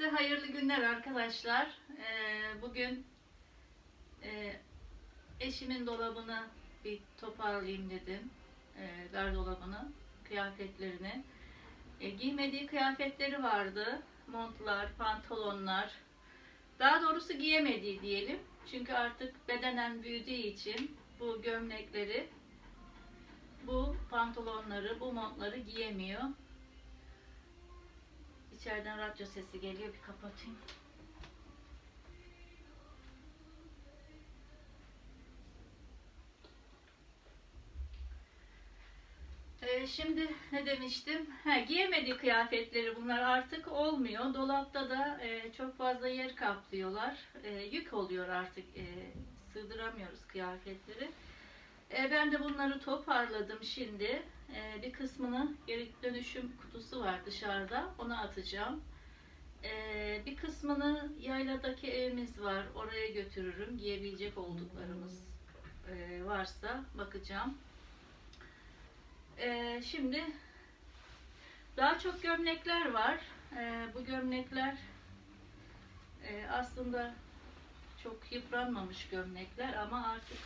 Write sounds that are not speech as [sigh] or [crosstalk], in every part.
Herkese hayırlı günler arkadaşlar. Ee, bugün e, eşimin dolabını bir toparlayayım dedim. Ee, gardolabını, kıyafetlerini. E, giymediği kıyafetleri vardı. Montlar, pantolonlar. Daha doğrusu giyemediği diyelim. Çünkü artık bedenen büyüdüğü için bu gömlekleri, bu pantolonları, bu montları giyemiyor. İçeriden radyo sesi geliyor. Bir kapatayım. Ee, şimdi ne demiştim? Ha, giyemediği kıyafetleri bunlar artık olmuyor. Dolapta da e, çok fazla yer kaplıyorlar. E, yük oluyor artık. E, sığdıramıyoruz kıyafetleri. E, ben de bunları toparladım şimdi. E, bir kısmını geri dönüşüm kutusu var dışarıda. Ona atacağım. E, bir kısmını yayladaki evimiz var. Oraya götürürüm. Giyebilecek olduklarımız varsa bakacağım. Şimdi daha çok gömlekler var. Bu gömlekler aslında çok yıpranmamış gömlekler ama artık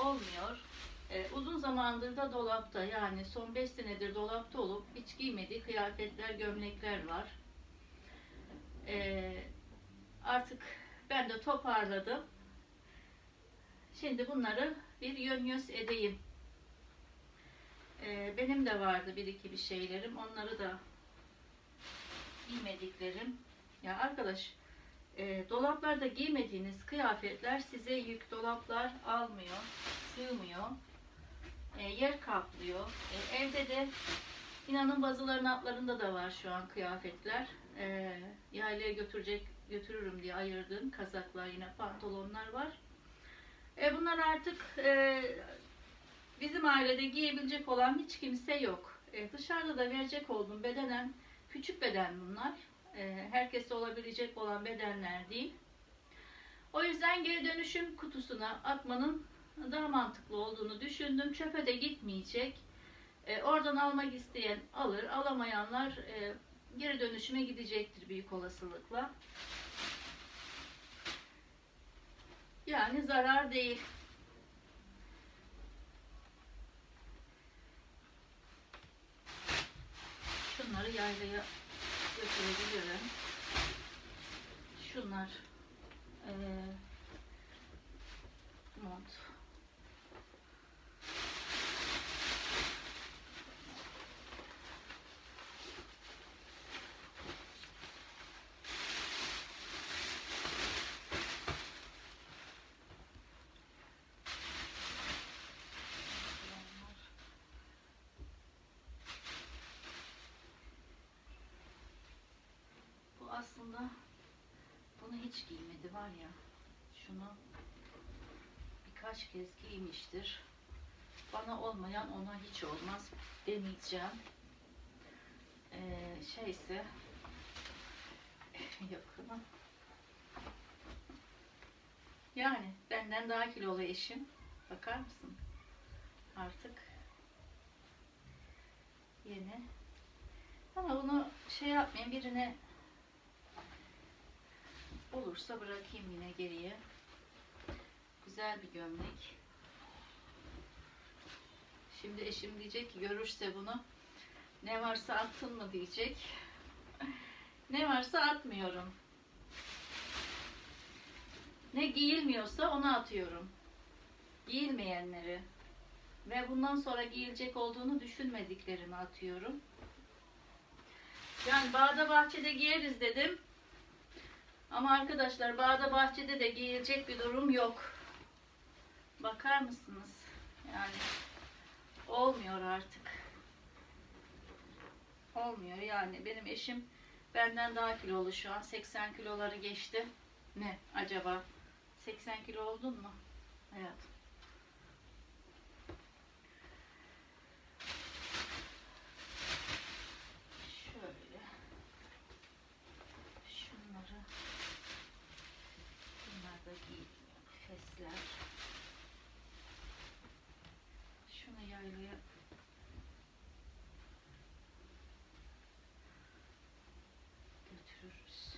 olmuyor. E, uzun zamandır da dolapta yani son 5 senedir dolapta olup hiç giymediği kıyafetler, gömlekler var. E, artık ben de toparladım. Şimdi bunları bir yön göz edeyim. E, benim de vardı bir iki bir şeylerim. Onları da giymediklerim. Ya arkadaş e, dolaplarda giymediğiniz kıyafetler size yük dolaplar almıyor, sığmıyor, e, yer kaplıyor. E, evde de inanın bazıların altlarında da var şu an kıyafetler. E, yaylaya götürecek götürürüm diye ayırdığım kazaklar yine pantolonlar var. E, bunlar artık e, bizim ailede giyebilecek olan hiç kimse yok. E, dışarıda da verecek olduğum bedenen küçük beden bunlar e, herkeste olabilecek olan bedenler değil. O yüzden geri dönüşüm kutusuna atmanın daha mantıklı olduğunu düşündüm. Çöpe de gitmeyecek. E, oradan almak isteyen alır, alamayanlar e, geri dönüşüme gidecektir büyük olasılıkla. Yani zarar değil. Şunları yaylaya götürebilirim. Şunlar eee mont. Bu aslında bunu hiç giymedi var ya. Şunu birkaç kez giymiştir. Bana olmayan ona hiç olmaz demeyeceğim. Ee, şeyse [laughs] yakını. Yani benden daha kilolu eşim. Bakar mısın? Artık yeni. Ama bunu şey yapmayayım birine olursa bırakayım yine geriye. Güzel bir gömlek. Şimdi eşim diyecek ki görürse bunu ne varsa attın mı diyecek. [laughs] ne varsa atmıyorum. Ne giyilmiyorsa onu atıyorum. Giyilmeyenleri ve bundan sonra giyilecek olduğunu düşünmediklerimi atıyorum. Yani bağda bahçede giyeriz dedim. Ama arkadaşlar bağda bahçede de giyilecek bir durum yok. Bakar mısınız? Yani olmuyor artık. Olmuyor yani. Benim eşim benden daha kilolu şu an. 80 kiloları geçti. Ne acaba? 80 kilo oldun mu? Hayatım. Şöyle. Şunları Bunlar da giyilmiyor. Fesler. Şunu yaylaya götürürüz.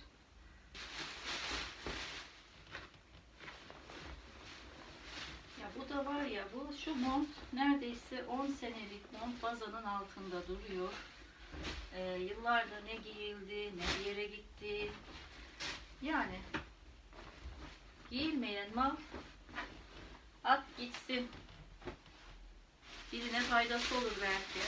Ya bu şu mont neredeyse 10 senelik mont bazanın altında duruyor. Ee, yıllardır ne giyildi, ne bir yere gitti. Yani giyilmeyen mal at gitsin. Birine faydası olur belki.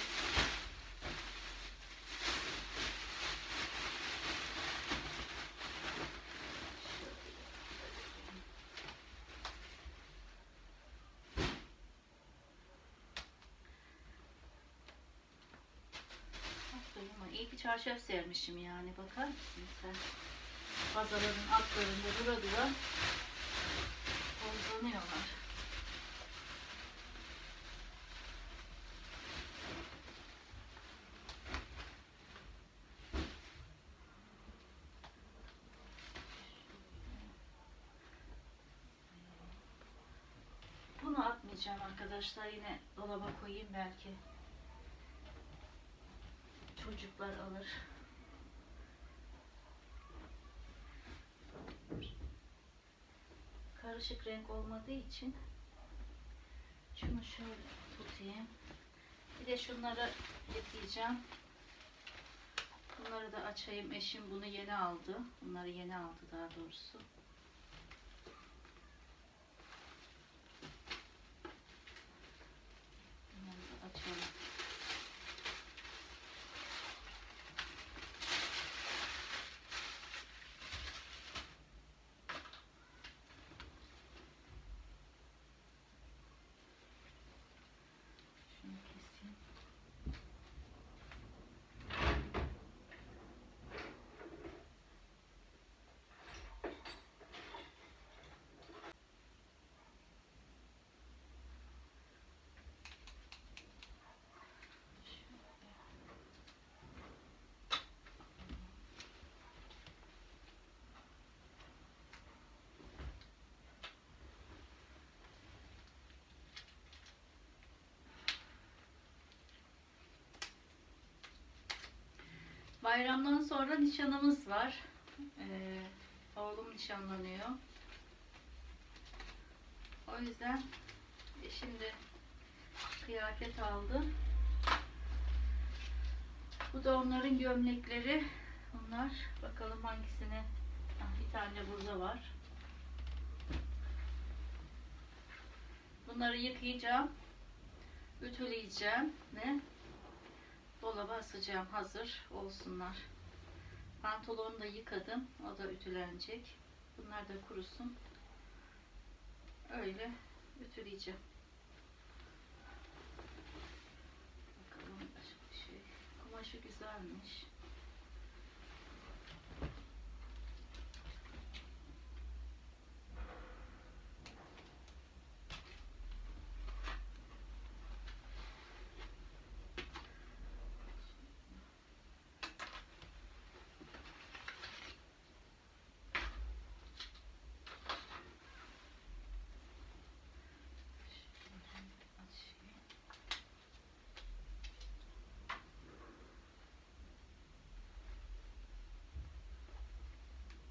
Aferin ama iyi ki çarşaf sermişim yani. Bakar mısın sen? Bazaların altlarında dura dura tozlanıyorlar. Bunu atmayacağım arkadaşlar. Yine dolaba koyayım belki. Çocuklar alır. Karışık renk olmadığı için şunu şöyle tutayım. Bir de şunları yıkayacağım. Bunları da açayım. Eşim bunu yeni aldı. Bunları yeni aldı daha doğrusu. Bunları da açalım. Şunu keseyim. Bayramdan sonra nişanımız var. Ee, oğlum nişanlanıyor. O yüzden şimdi kıyafet aldı. Bu da onların gömlekleri. Bunlar bakalım hangisini. Bir tane burada var. Bunları yıkayacağım. Ütüleyeceğim ve dolaba asacağım hazır olsunlar. Pantolonu da yıkadım. O da ütülenecek. Bunlar da kurusun. Öyle ütüleyeceğim. Bakalım başka bir şey. Kumaşı güzelmiş.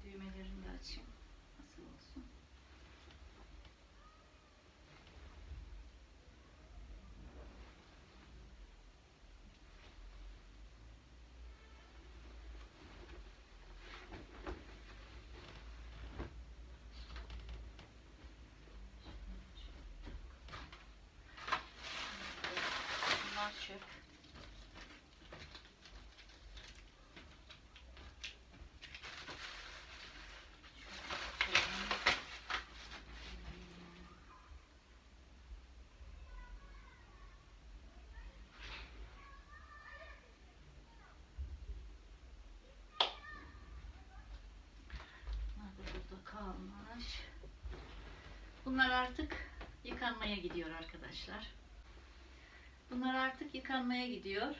Açayım. Düğmelerini de açayım. Nasıl olsun? Bunlar çöp. Bunlar da burada kalmış. Bunlar artık yıkanmaya gidiyor arkadaşlar. Bunlar artık yıkanmaya gidiyor.